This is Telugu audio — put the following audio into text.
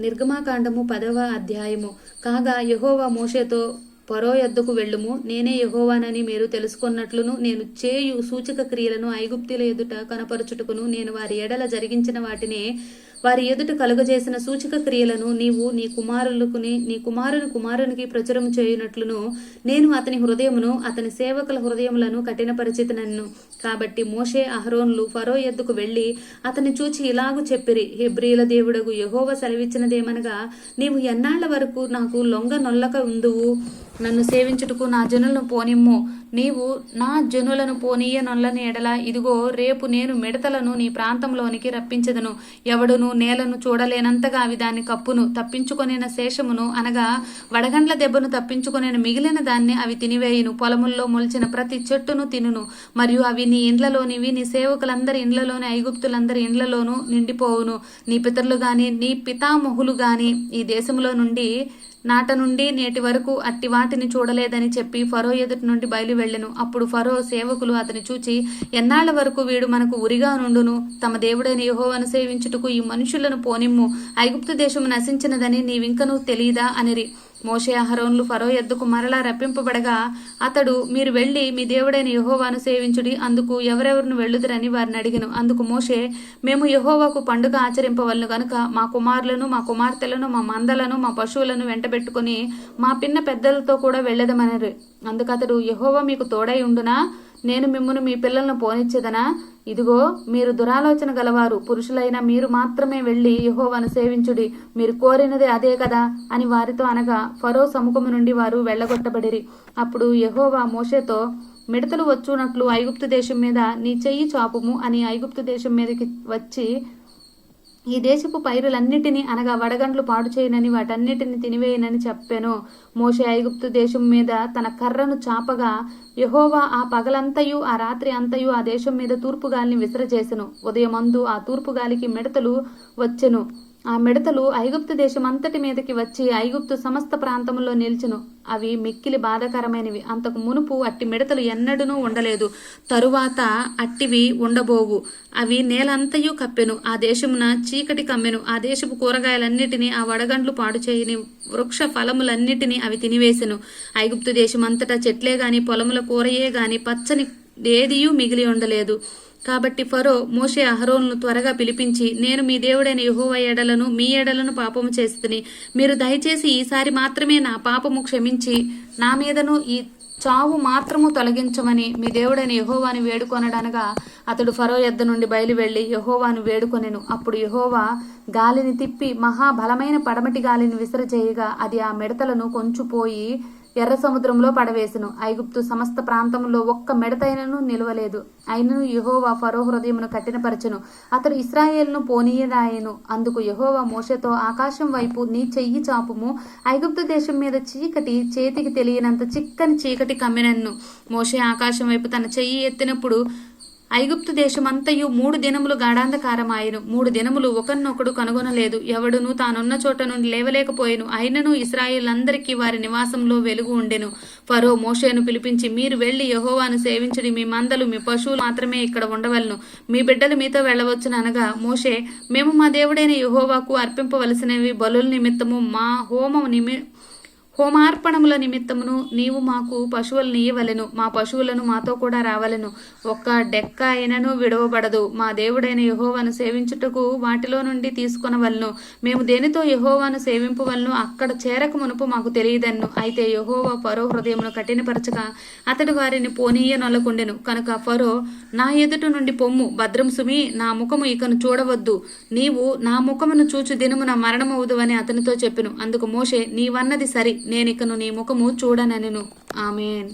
నిర్గమాకాండము పదవ అధ్యాయము. కాగా యహోవా మోషేతో పరో యొద్దకు వెళ్ళుము. నేనే యహోవానని మీరు తెలుసుకున్నట్లును నేను చేయు సూచక క్రియలను ఐగుప్తుల ఎదుట కనపరచుటకును నేను వారి ఎడల జరిగించిన వాటిని వారి ఎదుట కలుగజేసిన సూచక క్రియలను నీవు నీ కుమారులకుని నీ కుమారుని కుమారునికి ప్రచురం చేయునట్లును. నేను అతని హృదయమును అతని సేవకుల హృదయములను కఠినపరిచితనన్ను కాబట్టి మోషే అహరోన్లు ఫరో ఎద్దుకు వెళ్ళి అతన్ని చూచి ఇలాగు చెప్పిరి హెబ్రియుల దేవుడగు యహోవ సెలవిచ్చినదేమనగా నీవు ఎన్నాళ్ళ వరకు నాకు లొంగ నొల్లక ఉందువు? నన్ను సేవించుటకు నా జనులను పోనిమ్ము. నీవు నా జనులను పోనీయ నొల్లని ఎడల ఇదిగో రేపు నేను మిడతలను నీ ప్రాంతంలోనికి రప్పించదను. ఎవడును నేలను చూడలేనంతగా అవి దాన్ని కప్పును తప్పించుకొనిన శేషమును అనగా వడగండ్ల దెబ్బను తప్పించుకొనిన మిగిలిన దాన్ని అవి తినివేయును. పొలముల్లో మొలిచిన ప్రతి చెట్టును తినును. మరియు అవి నీ ఇండ్లలోనివి నీ సేవకులందరి ఇండ్లలోని ఐగుప్తులందరి ఇండ్లలోనూ నిండిపోవును. నీ పితరులు గాని నీ పితామహులు గాని ఈ దేశంలో నుండి నాట నుండి నేటి వరకు అట్టి వాటిని చూడలేదని చెప్పి ఫరో ఎదుటి నుండి బయలు వెళ్ళెను. అప్పుడు ఫరో సేవకులు అతని చూచి ఎన్నాళ్ళ వరకు వీడు మనకు ఉరిగా నుండును? తమ దేవుడైన యహోవను సేవించుటకు ఈ మనుషులను పోనిమ్ము. ఐగుప్తు దేశము నశించినదని నీవింకను తెలియదా? అనిరి. మోషే అహరోన్లు ఫరో ఎద్దుకు మరలా రప్పింపబడగా అతడు మీరు వెళ్ళి మీ దేవుడైన యహోవాను సేవించుడి అందుకు ఎవరెవరిని వెళ్ళుదురని వారిని అడిగిను. అందుకు మోషే మేము యహోవాకు పండుగ ఆచరింపవలను గనుక మా కుమారులను మా కుమార్తెలను మా మందలను మా పశువులను వెంటబెట్టుకుని మా పిన్న పెద్దలతో కూడా వెళ్ళదమనరు. అందుకు అతడు యహోవా మీకు తోడై ఉండునా? నేను మిమ్మల్ని మీ పిల్లలను పోనిచ్చేదనా? ఇదిగో మీరు దురాలోచన గలవారు పురుషులైన మీరు మాత్రమే వెళ్ళి యహోవను సేవించుడి. మీరు కోరినది అదే కదా అని వారితో అనగా ఫరో సముఖము నుండి వారు వెళ్ళగొట్టబడిరి. అప్పుడు యహోవా మోషేతో మిడతలు వచ్చునట్లు ఐగుప్తు దేశం మీద నీ చెయ్యి చాపుము అని ఐగుప్తు దేశం మీదకి వచ్చి ఈ దేశపు పైరులన్నిటినీ అనగా వడగండ్లు పాడు చేయనని వాటన్నిటిని తినివేయనని చెప్పాను. మోషే ఐగుప్తు దేశం మీద తన కర్రను చాపగా యహోవా ఆ పగలంతయు ఆ రాత్రి అంతయు ఆ దేశం మీద తూర్పు గాలిని విసరజేసెను. ఉదయమందు ఆ తూర్పు గాలికి మిడతలు వచ్చెను. ఆ మిడతలు ఐగుప్తు దేశం అంతటి మీదకి వచ్చి ఐగుప్తు సమస్త ప్రాంతంలో నిల్చును. అవి మిక్కిలి బాధాకరమైనవి. అంతకు మునుపు అట్టి మిడతలు ఎన్నడూనూ ఉండలేదు. తరువాత అట్టివి ఉండబోవు. అవి నేలంతయు కప్పెను. ఆ దేశమున చీకటి కమ్మెను. ఆ దేశపు కూరగాయలన్నిటినీ ఆ వడగండ్లు పాడు చేయని వృక్ష ఫలములన్నిటినీ అవి తినివేసెను. ఐగుప్తు దేశం అంతటా చెట్లే గాని పొలముల కూరయే గాని పచ్చని ఏదియూ మిగిలి ఉండలేదు. కాబట్టి ఫరో మోషే అహరోన్ను త్వరగా పిలిపించి నేను మీ దేవుడైన యహోవ ఎడలను మీ ఎడలను పాపము చేస్తుని. మీరు దయచేసి ఈసారి మాత్రమే నా పాపము క్షమించి నా మీదను ఈ చావు మాత్రము తొలగించమని మీ దేవుడైన యహోవాని వేడుకొనడనగా అతడు ఫరో యొద్ద నుండి బయలు యహోవాను వేడుకొనెను. అప్పుడు యహోవా గాలిని తిప్పి మహాబలమైన పడమటి గాలిని విసరచేయగా అది ఆ మిడతలను కొంచుపోయి ఎర్ర సముద్రంలో పడవేసెను. ఐగుప్తు సమస్త ప్రాంతంలో ఒక్క మెడతైనను నిలవలేదు. అయినను యహోవా ఫరో హృదయమును కఠినపరచెను. అతడు ఇస్రాయేల్ను పోనీయదాయను అందుకు యహోవా మోషతో ఆకాశం వైపు నీ చెయ్యి చాపుము. ఐగుప్తు దేశం మీద చీకటి చేతికి తెలియనంత చిక్కని చీకటి కమ్మినన్ను. మోషే ఆకాశం వైపు తన చెయ్యి ఎత్తినప్పుడు ఐగుప్తు దేశమంతయు మూడు దినములు గాఢాంధకారమాయను. మూడు దినములు ఒకరినొకడు కనుగొనలేదు. ఎవడును తానున్న చోట నుండి లేవలేకపోయెను. అయినను ఇస్రాయిలందరికీ వారి నివాసంలో వెలుగు ఉండెను. ఫరో మోషేను పిలిపించి మీరు వెళ్ళి యహోవాను సేవించడి. మీ మందలు మీ పశువులు మాత్రమే ఇక్కడ ఉండవలను. మీ బిడ్డలు మీతో వెళ్ళవచ్చును అనగా మోషే మేము మా దేవుడైన యహోవాకు అర్పింపవలసినవి బలుల నిమిత్తము మా హోమం నిమి హోమార్పణముల నిమిత్తమును నీవు మాకు పశువులను ఇయ్యవలెను. మా పశువులను మాతో కూడా రావలెను. ఒక్క డెక్క అయినను విడవబడదు. మా దేవుడైన యహోవాను సేవించుటకు వాటిలో నుండి తీసుకొనవలను. మేము దేనితో యెహోవాను సేవింపవలను? అక్కడ చేరక మునుపు మాకు తెలియదన్ను. అయితే యహోవా ఫరో హృదయమును కఠినపరచగా అతడు వారిని పోనీయ నొలకుండెను. కనుక ఫరో నా ఎదుట నుండి పొమ్ము. భద్రం సుమి నా ముఖము ఇకను చూడవద్దు. నీవు నా ముఖమును చూచు దినమున మరణమవుదు అని అతనితో చెప్పెను. అందుకు మోషే నీవన్నది సరి. నేనికను నీ ముఖము చూడనెను ఆమెన్.